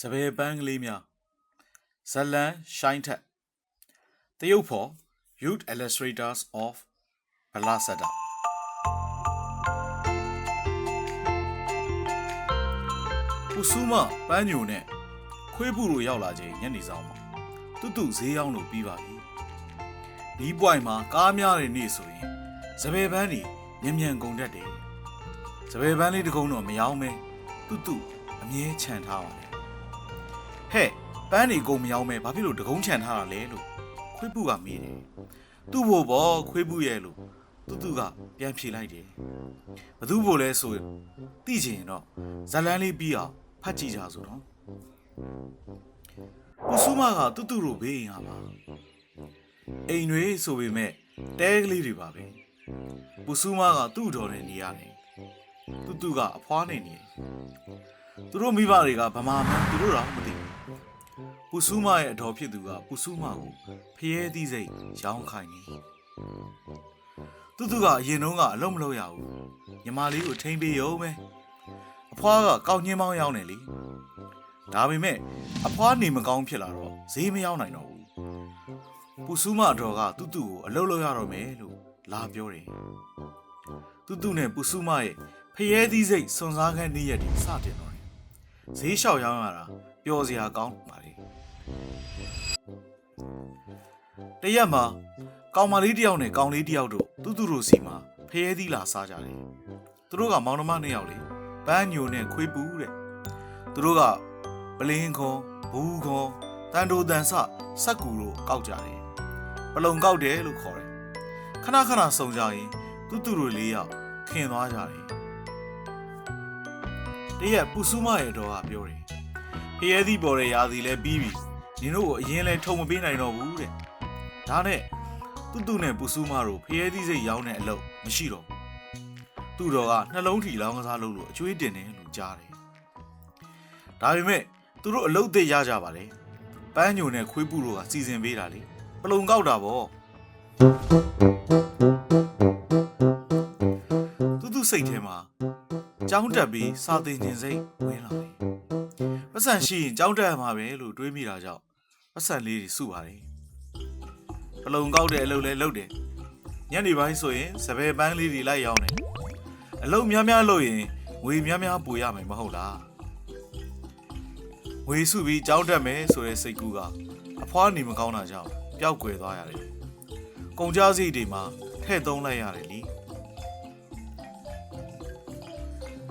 စပယ်ပန်းကလေးများဇလန်ရှိုင်းထက်တရုတ်ဖော် Youth Illustrators of Balasada ပူဆူမပန်းညိုနဲ့ခွေးပူလိုရောက်လာချိန်ညနေဆောင်မှာတူတူဈေးရောက်လို့ပြီးပါပြီဒီပွိုင်မှာကားများတဲ့နေ့ဆိုရင်စပယ်ပန်းတွေမြန်မြန်ကုန်တတ်တယ်စပယ်ပန်းလေးတစ်ကုန်းတော့မရောင်းမဲတူတူအမြဲခြံထားပါတယ် ဟဲ့ပန်းနေကုန်မရောင်းမဲဘာဖြစ်လို့တကုံးချန်ထားတာလဲလို့ခွေးပူကမေးတယ်သူ့ဘို့ဘောခွေးပူရဲ့လို့သူသူကပြန်ဖြေလိုက်တယ်ဘသူ့ဘို့လဲဆိုသိချင်ရင်တော့ဇလန်းလေးပြီးအောင်ဖတ်ကြည့်ကြဆိုတော့ပူဆူမကတူတူတို့ဘေးရင်ဟာပါအိမ်တွေဆိုပေမဲ့တဲကလေးတွေပါပဲပူဆူမကသူ့တော်နဲ့နေရတယ်တူတူကအဖွားနေနေတယ်သူတို့မိဘတွေကဗမာမှန်းသူတို့တော့မသိဘူး ပူဆူမရဲ့အတော်ဖြစ်သူကပူဆူမကိုဖျဲသီးစိတ်ရောင်းခိုင်းနေတူတူကအရင်တုန်းကအလုံးမလုပ်ရဘူးညီမလေးကိုထိမ့်ပေးရုံပဲအဖွားကကောက်ညင်းမောင်းရောက်နေလေဒါပေမဲ့အဖွားနေမကောင်းဖြစ်လာတော့ဈေးမရောက်နိုင်တော့ဘူးပူဆူမအတော်ကတူတူကိုအလုံးလုပ်ရတော့မယ်လို့လာပြောတယ်တူတူနဲ့ပူဆူမရဲ့ဖျဲသီးစိတ်စွန်စားခန်းနေ့ရက်တွေစတင်တော့တယ်ဈေးလျှောက်ရောင်းရတာ ပျော်စရာကောင်းပါလေတရက်မှာကောင်မလေးတစ်ယောက်နဲ့ကောင်လေးတစ်ယောက်တို့တူတူတို့စီမှာဖျဲသီးလာစားကြတယ်သူတို့ကမောင်နှမနှစ်ယောက်လေပန်းညိုနဲ့ခွေးပူတဲ့သူတို့ကပလင်းခွန်ဘူးခွန်တန်တိုတန်ဆစက်ကူတို့ကောက်ကြတယ်ပလုံကောက်တယ်လို့ခေါ်တယ်ခဏခဏစုံကြရင်တူတူတို့လေးယောက်ခင်သွားကြတယ်တရက်ပူဆူမရဲ့တော်ကပြောတယ် ဖျဲသီးပေါ်တဲ့ရာသီလဲပြီးပြီနင်တို့ကိုအရင်လဲထုံမပေးနိုင်တော့ဘူးတဲ့ဒါနဲ့တူတူနဲ့ပူဆူမတို့ဖျဲသီးစိတ်ရောင်းတဲ့အလုပ်မရှိတော့ဘူးသူ့တော်ကနှလုံးထီလောင်းကစားလုပ်လို့အကျွေးတင်တယ်လို့ကြားတယ်ဒါပေမဲ့သူတို့အလုပ်သက်ရကြပါလေပန်းညိုနဲ့ခွေးပူတို့ကစီစဉ်ပေးတာလေပလုံကောက်တာပေါ့တူတူစိတ်ထဲမှာကြောင်းတက်ပြီးစာသင်ခြင်းစိတ်ဝင်လာတယ် ပတ်စံရှိရင်ကြောင်းတက်ရမှာပဲလို့တွေးမိတာကြောင့်ပတ်စံလေးတွေစုပါတယ်ပလုံကောက်တဲ့အလုပ်လဲလုပ်တယ်ညနေပိုင်းဆိုရင်စပယ်ပန်းလေးတွေလိုက်ရောင်းတယ်အလုပ်များများလုပ်ရင်ငွေများများပိုရမယ်မဟုတ်လားငွေစုပြီးကြောင်းတက်မယ်ဆိုတဲ့စိတ်ကူးကအဖွားနေမကောင်းတာကြောင့်ပျောက်ကွယ်သွားရတယ်ကုန်ကြစည်တွေမှာထည့်သုံးလိုက်ရတယ်လी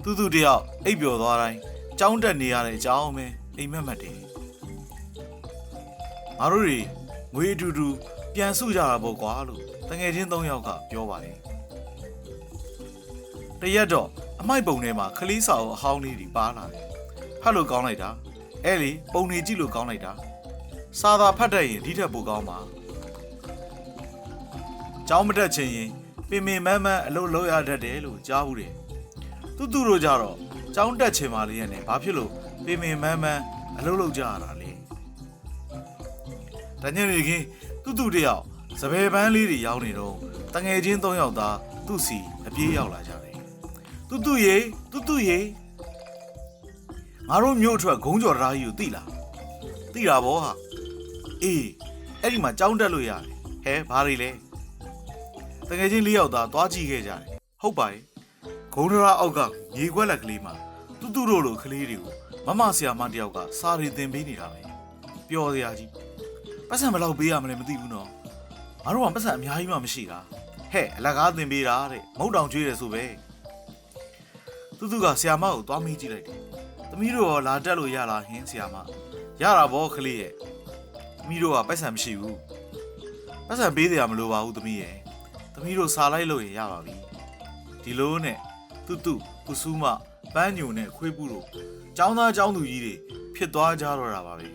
တူတူတယောက်အိပ်ပျော်သွားတိုင်း ကြောင်းတက်နေရတဲ့အကြောင်းပဲအိမ်မက်မက်တယ်ငါတို့တွေငွေအတူတူပြန်စုကြတာပေါ့ကွာလို့တငယ်ချင်း၃ယောက်ကပြောပါတယ်တရက်တော့အမိုက်ပုံထဲမှာခလီးစာအုပ်အဟောင်းလေးတွေပါလာတယ်ဖတ်လို့ကောင်းလိုက်တာအဲ့လေပုံနေကြည့်လို့ကောင်းလိုက်တာစာသာဖတ်တတ်ရင်ဒီထက်ပိုကောင်းပါကျောင်းမတက်ချင်ရင်ပင်ပင်မန်းမန်းအလုပ်လုပ်ရတတ်တယ်လို့ကြားဘူးတယ်တူတူတို့ကြတော့ ကျောင်းတက်ချင်ပါလေရဲ့နဲ့ဘာဖြစ်လို့ပင်ပင်မန်းမန်းအလုပ်လုပ်ကြရတာလဲတညနေခင်းတူတူတယောက်စပယ်ပန်းလေးတွေရောင်းနေတော့တငယ်ချင်း၃ယောက်သားသူ့စီအပြေးရောက်လာကြတယ်တူတူရေတူတူရေငါတို့မြို့အထွက်ဂုံးကျော်တရားကြီးကိုသိလားသိတာဗောဟာအေးအဲ့ဒီမှာကြောင်းတက်လို့ရတယ်ဟဲဘာတွေလဲတကယ်ချင်းလေးယောက်သားသွားကြည့်ခဲ့ကြတယ်ဟုတ်ပါရဲ့ဂုံးတရားအောက်ကမြေခွက်လက်ကလေးမှာ တူတူတို့လိုကလေးတွေကိုမမဆရာမတယောက်ကစာရီသင်ပေးနေတာပဲပျော်စရာကြီးပတ်စံဘယ်လောက်ပေးရမလဲမသိဘူးနော်ငါတို့ကပတ်စံအများကြီးမှမရှိတာဟဲ့အလကားသင်ပေးတာတဲ့မုတ်တောင်ကျွေးတယ်ဆိုပဲတူတူကဆရာမကိုသွားမေးကြည့်လိုက်တယ်သမီးတို့ရောလာတက်လို့ရလားဟင်းဆရာမရတာဗောကလေးရဲ့သမီးတို့ကပတ်စံမရှိဘူးပတ်စံပေးစရာမလိုပါဘူးသမီးရဲ့သမီးတို့စားလိုက်လို့ရင်ရပါပြီဒီလိုနဲ့တူတူကုဆူမ ပန်းညိုနဲ့ခွေးပူတို့ចောင်းသားចောင်းသူကြီးတွေဖြစ်သွားကြတော့တာပါပဲ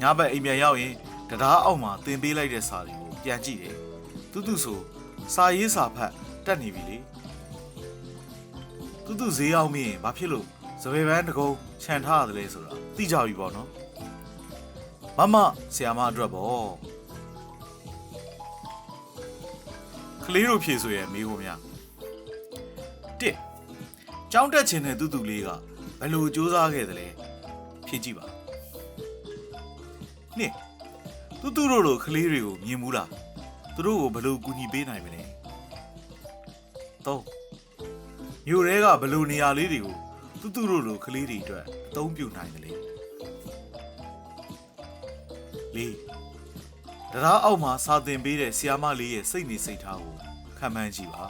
ညဘက်အိမ်ပြန်ရောက်ရင်တရားအောက်မှာတင်ပေးလိုက်တဲ့စာတွေကိုပြန်ကြည့်တယ်တူတူဆိုစာရေးစာဖတ်တက်နေပြီလေတူတူဈေးအောင်မင်းဘာဖြစ်လို့စပယ်ပန်းတကုံခြံထားရတယ်လဲဆိုတာသိကြပြီပေါ့နော်မမဆရာမအတွက်ပေါ့ကလေးတို့ဖြေဆိုရဲ့မိဖို့များတစ် ကျောင်းတက်ချင်တဲ့တူတူလေးကဘယ်လိုစူးစမ်းခဲ့သလဲဖြည့်ကြည့်ပါနှစ်သူသူတို့လိုကလေးတွေကိုမြင်ဘူးလားသူတို့ကိုဘယ်လိုကူညီပေးနိုင်မလဲတော့မြို့ရဲကဘယ်လိုနေရာလေးတွေကိုသူသူတို့လိုကလေးတွေအတွက်အသုံးပြုနိုင်တယ်လေလေးတရားအောက်မှာစာသင်ပေးတဲ့ဆီယာမလေးရဲ့စိတ်နေစိတ်ထားကိုခံမှန်းကြည့်ပါ